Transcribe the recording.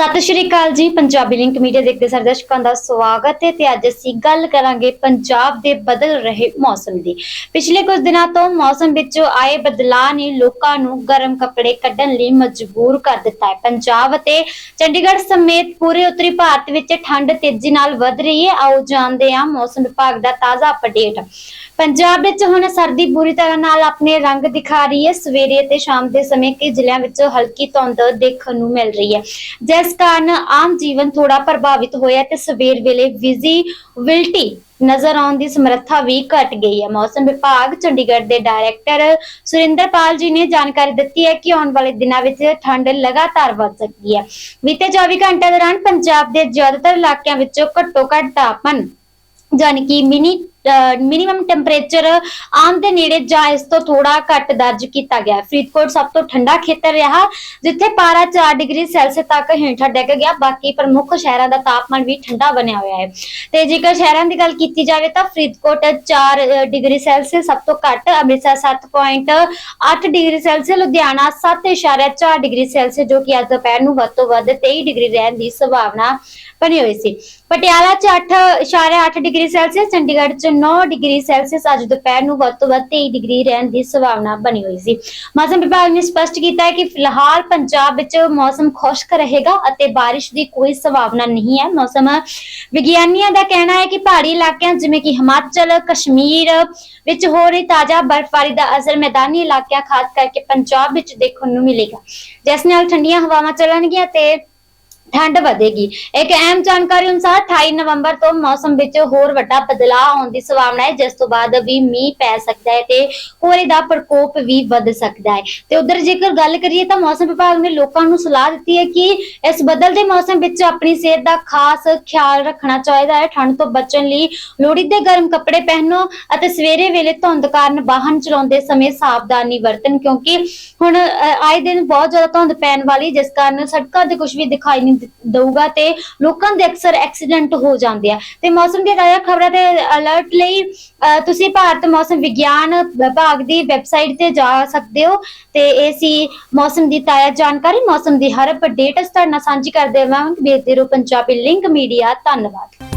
ਸਤਿ ਸ਼੍ਰੀ ਅਕਾਲ ਜੀ, Punjabi link media ਦੇਖਦੇ ਸਾਰੇ ਦਰਸ਼ਕਾਂ ਦਾ ਸਵਾਗਤ ਹੈ ਤੇ ਅੱਜ ਅਸੀਂ ਗੱਲ ਕਰਾਂਗੇ ਪੰਜਾਬ ਦੇ ਬਦਲ ਰਹੇ ਮੌਸਮ ਦੀ। ਪਿਛਲੇ ਕੁਝ ਦਿਨਾਂ ਤੋਂ ਮੌਸਮ ਵਿੱਚ ਆਏ ਬਦਲਾਅ ਨੇ ਲੋਕਾਂ ਨੂੰ ਗਰਮ ਕੱਪੜੇ ਕੱਢਣ ਲਈ ਮਜਬੂਰ ਕਰ ਦਿੱਤਾ ਹੈ। ਪੰਜਾਬ ਅਤੇ ਚੰਡੀਗੜ੍ਹ ਸਮੇਤ ਪੂਰੇ ਉੱਤਰੀ ਭਾਰਤ ਵਿੱਚ ਠੰਡ ਤੇਜ਼ੀ ਨਾਲ ਵਧ ਰਹੀ ਹੈ। ਆਓ ਜਾਣਦੇ ਹਾਂ ਮੌਸਮ ਵਿਭਾਗ ਦਾ ਤਾਜ਼ਾ ਅਪਡੇਟ ਪੰਜਾਬ ਵਿੱਚ ਹੁਣ ਸਰਦੀ ਬੁਰੀ ਤਰ੍ਹਾਂ ਨਾਲ ਆਪਣੇ ਰੰਗ ਦਿਖਾ ਰਹੀ ਹੈ। ਸਵੇਰੇ ਅਤੇ ਸ਼ਾਮ ਦੇ ਸਮੇਂ ਕਈ ਜ਼ਿਲ੍ਹਿਆਂ ਵਿੱਚ ਹਲਕੀ ਧੁੰਦ ਦੇਖਣ ਨੂੰ ਮਿਲ ਰਹੀ ਹੈ। ਜਿਸ ਕਾਰਨ ਆਮ ਜੀਵਨ ਥੋੜਾ ਪ੍ਰਭਾਵਿਤ ਹੋਇਆ ਤੇ ਸਵੇਰ ਵੇਲੇ ਵਿਜ਼ੀਬਿਲਟੀ ਨਜ਼ਰ ਆਉਣ ਦੀ ਸਮਰੱਥਾ ਵੀ ਘਟ ਗਈ ਹੈ। ਮੌਸਮ ਵਿਭਾਗ ਚੰਡੀਗੜ੍ਹ ਦੇ ਡਾਇਰੈਕਟਰ ਸੁਰਿੰਦਰਪਾਲ ਜੀ ਨੇ ਜਾਣਕਾਰੀ ਦਿੱਤੀ ਹੈ ਕਿ ਆਉਣ ਵਾਲੇ ਦਿਨਾਂ ਵਿੱਚ ਠੰਡ ਲਗਾਤਾਰ ਵੱਧ ਸਕਦੀ ਹੈ। ਬੀਤੇ 24 ਘੰਟਿਆਂ ਦੌਰਾਨ ਪੰਜਾਬ ਦੇ ਜ਼ਿਆਦਾਤਰ ਇਲਾਕਿਆਂ ਵਿੱਚੋਂ ਘੱਟੋ ਘੱਟ ਤਾਪਮਾਨ ਯਾਨੀ ਕਿ ਮਿਨੀ ਮਿਨੀਮਮ ਟੈਂਪਰੇਚਰ ਆਮ ਦੇ ਨੇੜੇ ਜਾਂ ਇਸ ਤੋਂ ਥੋੜਾ ਘੱਟ ਦਰਜ ਕੀਤਾ ਗਿਆ। ਫਰੀਦਕੋਟ ਸਭ ਤੋਂ ਠੰਡਾ ਖੇਤਰ ਰਿਹਾ, ਜਿੱਥੇ ਪਾਰਾ 4 ਡਿਗਰੀ ਸੈਲਸੀਅਸ ਤੱਕ ਹੇਠਾਂ ਡਿੱਗ ਗਿਆ। ਬਾਕੀ ਪ੍ਰਮੁੱਖ ਸ਼ਹਿਰਾਂ ਦਾ ਤਾਪਮਾਨ ਵੀ ਠੰਡਾ ਬਣਿਆ ਹੋਇਆ ਹੈ। ਤੇ ਜੇਕਰ ਸ਼ਹਿਰਾਂ ਦੀ ਗੱਲ ਕੀਤੀ ਜਾਵੇ ਤਾਂ ਫਰੀਦਕੋਟ 4 ਡਿਗਰੀ ਸੈਲਸੀਅਸ ਸਭ ਤੋਂ ਘੱਟ, Amritsar 7.8 degree Celsius, Ludhiana 7.4 degree Celsius, ਜੋ ਕਿ ਅੱਜ ਦੁਪਹਿਰ ਨੂੰ ਵੱਧ ਤੋਂ ਵੱਧ 23 ਡਿਗਰੀ ਰਹਿਣ ਦੀ ਸੰਭਾਵਨਾ ਬਣੇ ਹੋਏ ਸੀ। ਪਟਿਆਲਾ 'ਚ 8.8 ਡਿਗਰੀ ਸੈਲਸੀਅਸ, ਚੰਡੀਗੜ੍ਹ 'ਚ 9 ਡਿਗਰੀ ਸੈਲਸੀਅਸ। ਅੱਜ ਦੁਪਹਿਰ ਨੂੰ ਵੱਧ ਤੋਂ ਵੱਧ 23 ਡਿਗਰੀ ਰਹਿਣ ਦੀ ਸੰਭਾਵਨਾ ਬਣੀ ਹੋਈ ਸੀ। ਮੌਸਮ ਵਿਭਾਗ ਨੇ ਸਪਸ਼ਟ ਕੀਤਾ ਹੈ ਕਿ ਫਿਲਹਾਲ ਪੰਜਾਬ ਵਿੱਚ ਮੌਸਮ ਖੁਸ਼ਕ ਰਹੇਗਾ ਅਤੇ ਬਾਰਿਸ਼ ਦੀ ਕੋਈ ਸੰਭਾਵਨਾ ਨਹੀਂ ਹੈ। ਮੌਸਮ ਵਿਗਿਆਨੀਆਂ ਦਾ ਕਹਿਣਾ ਹੈ ਕਿ ਪਹਾੜੀ ਇਲਾਕਿਆਂ, ਜਿਵੇਂ ਕਿ ਹਿਮਾਚਲ, ਕਸ਼ਮੀਰ ਵਿੱਚ ਹੋ ਰਹੀ ਤਾਜ਼ਾ ਬਰਫ਼ਬਾਰੀ ਦਾ ਅਸਰ ਮੈਦਾਨੀ ਇਲਾਕਿਆਂ, ਖਾਸ ਕਰਕੇ ਪੰਜਾਬ ਵਿੱਚ ਦੇਖਣ ਨੂੰ ਮਿਲੇਗਾ। ਜਿਸ ਨਾਲ ਠੰਡੀਆਂ ਹਵਾਵਾਂ ਚੱਲਣਗੀਆਂ ਤੇ ਠੰਡ ਵਧੇਗੀ। ਇੱਕ ਅਹਿਮ ਜਾਣਕਾਰੀ ਅਨੁਸਾਰ 28 ਨਵੰਬਰ ਤੋਂ ਮੌਸਮ ਵਿੱਚ ਹੋਰ ਵੱਡਾ ਬਦਲਾਅ ਆਉਣ ਦੀ ਸੰਭਾਵਨਾ ਹੈ ਜਿਸ ਤੋਂ ਬਾਅਦ ਵੀ ਮੀਂਹ ਪੈ ਸਕਦਾ ਹੈ ਤੇ ਕੋਹਰੇ ਦਾ ਪ੍ਰਕੋਪ ਵੀ ਵੱਧ ਸਕਦਾ ਹੈ। ਤੇ ਉਧਰ ਜੇਕਰ ਗੱਲ ਕਰੀਏ ਤਾਂ ਮੌਸਮ ਵਿਭਾਗ ਨੇ ਲੋਕਾਂ ਨੂੰ ਸਲਾਹ ਦਿੱਤੀ ਹੈ ਕਿ ਇਸ ਬਦਲਦੇ ਮੌਸਮ ਵਿੱਚ ਆਪਣੀ ਸਿਹਤ ਦਾ ਖਾਸ ਖਿਆਲ ਰੱਖਣਾ ਚਾਹੀਦਾ ਹੈ। ਠੰਡ ਤੋਂ ਬਚਣ ਲਈ ਲੋੜੀਂਦੇ ਗਰਮ ਕੱਪੜੇ ਪਹਿਨੋ ਅਤੇ ਸਵੇਰੇ ਵੇਲੇ ਧੁੰਦ ਕਾਰਨ ਵਾਹਨ ਚਲਾਉਂਦੇ ਸਮੇਂ ਸਾਵਧਾਨੀ ਵਰਤਣ ਕਿਉਂਕਿ ਹੁਣ ਅ, ਆਏ ਦਿਨ ਬਹੁਤ ਜ਼ਿਆਦਾ ਧੁੰਦ ਪੈਣ ਵਾਲੀ ਜਿਸ ਕਾਰਨ ਸੜਕਾਂ ਤੇ ਕੁਝ ਵੀ ਦਿਖਾਈ ਨਹੀਂ ਦਊਗਾ ਤੇ ਲੋਕਾਂ ਦੇ ਅਕਸਰ ਐਕਸੀਡੈਂਟ ਹੋ ਜਾਂਦੇ ਆ। ਤੇ ਮੌਸਮ ਦੀਆਂ ਤਾਜ਼ਾ ਖਬਰਾਂ ਤੇ ਅਲਰਟ ਲਈ ਤੁਸੀਂ ਭਾਰਤ ਮੌਸਮ ਵਿਗਿਆਨ ਵਿਭਾਗ ਦੀ ਵੈਬਸਾਈਟ ਤੇ ਜਾ ਸਕਦੇ ਹੋ ਤੇ ਇਹ ਸੀ ਮੌਸਮ ਦੀ ਤਾਜ਼ਾ ਜਾਣਕਾਰੀ। ਮੌਸਮ ਦੀ ਹਰ ਅਪਡੇਟ ਇਸ ਤੁਹਾਡੇ ਨਾਲ ਸਾਂਝੀ ਕਰਦੇ ਰਹਾਂਗੇ ਵੇਖਦੇ ਪੰਜਾਬੀ ਲਿੰਕ ਮੀਡੀਆ ਧੰਨਵਾਦ।